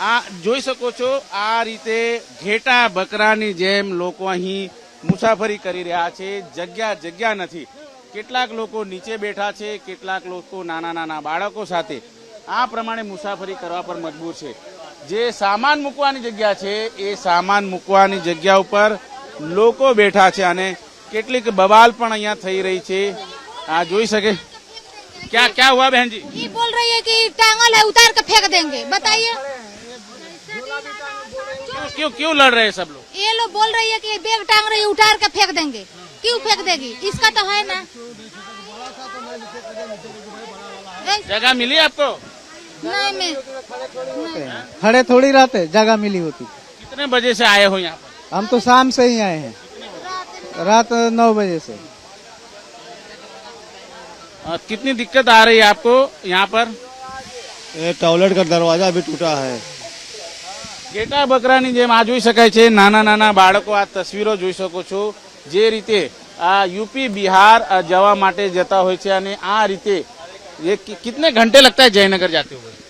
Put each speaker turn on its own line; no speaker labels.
આ જોઈ શકો છો, આ રીતે ઘેટા બકરાની જેમ લોકો અહીં મુસાફરી કરી રહ્યા છે. જગ્યા જગ્યા નથી. કેટલાક લોકો નીચે બેઠા છે, કેટલાક લોકો નાના નાના બાળકો સાથે. આ પ્રમાણે મુસાફરી કરવા પર મજબૂર છે. જે સામાન મૂકવાની જગ્યા છે, એ સામાન મૂકવાની જગ્યા ઉપર લોકો બેઠા છે અને કેટલીક બવાલ પણ અહીંયા થઈ રહી છે. આ જોઈ શકે? ક્યાં ક્યાં
હુઆ, બહેનજી? બોલ રહી કે ફેંક દેંગે? બતાઈએ.
क्यों क्यों क्यों लड़ रहे हैं सब लोग?
ये लोग बोल रही है कि बैग टांग रही है उतार के फेंक देंगे। क्यों फेंक देगी? इसका तो है ना।
जगह मिली आपको?
नहीं मैं
खड़े थोड़ी रहते जगह मिली होती।
कितने बजे से आए हो यहाँ
हम तो शाम से ही आए हैं। रात नौ बजे से।
अ, कितनी दिक्कत आ रही है आपको यहाँ पर?
टॉयलेट का दरवाज़ा भी टूटा है।
ઘેટા બકરાની જેમ આ જોઈ શકાય છે. નાના નાના બાળકો આ તસવીરો જોઈ શકો છો. જે રીતે આ યુપી, બિહાર જવા માટે જતા હોય છે અને આ રીતે કિતને ઘંટે લગતા જયનગર જાતે હોય.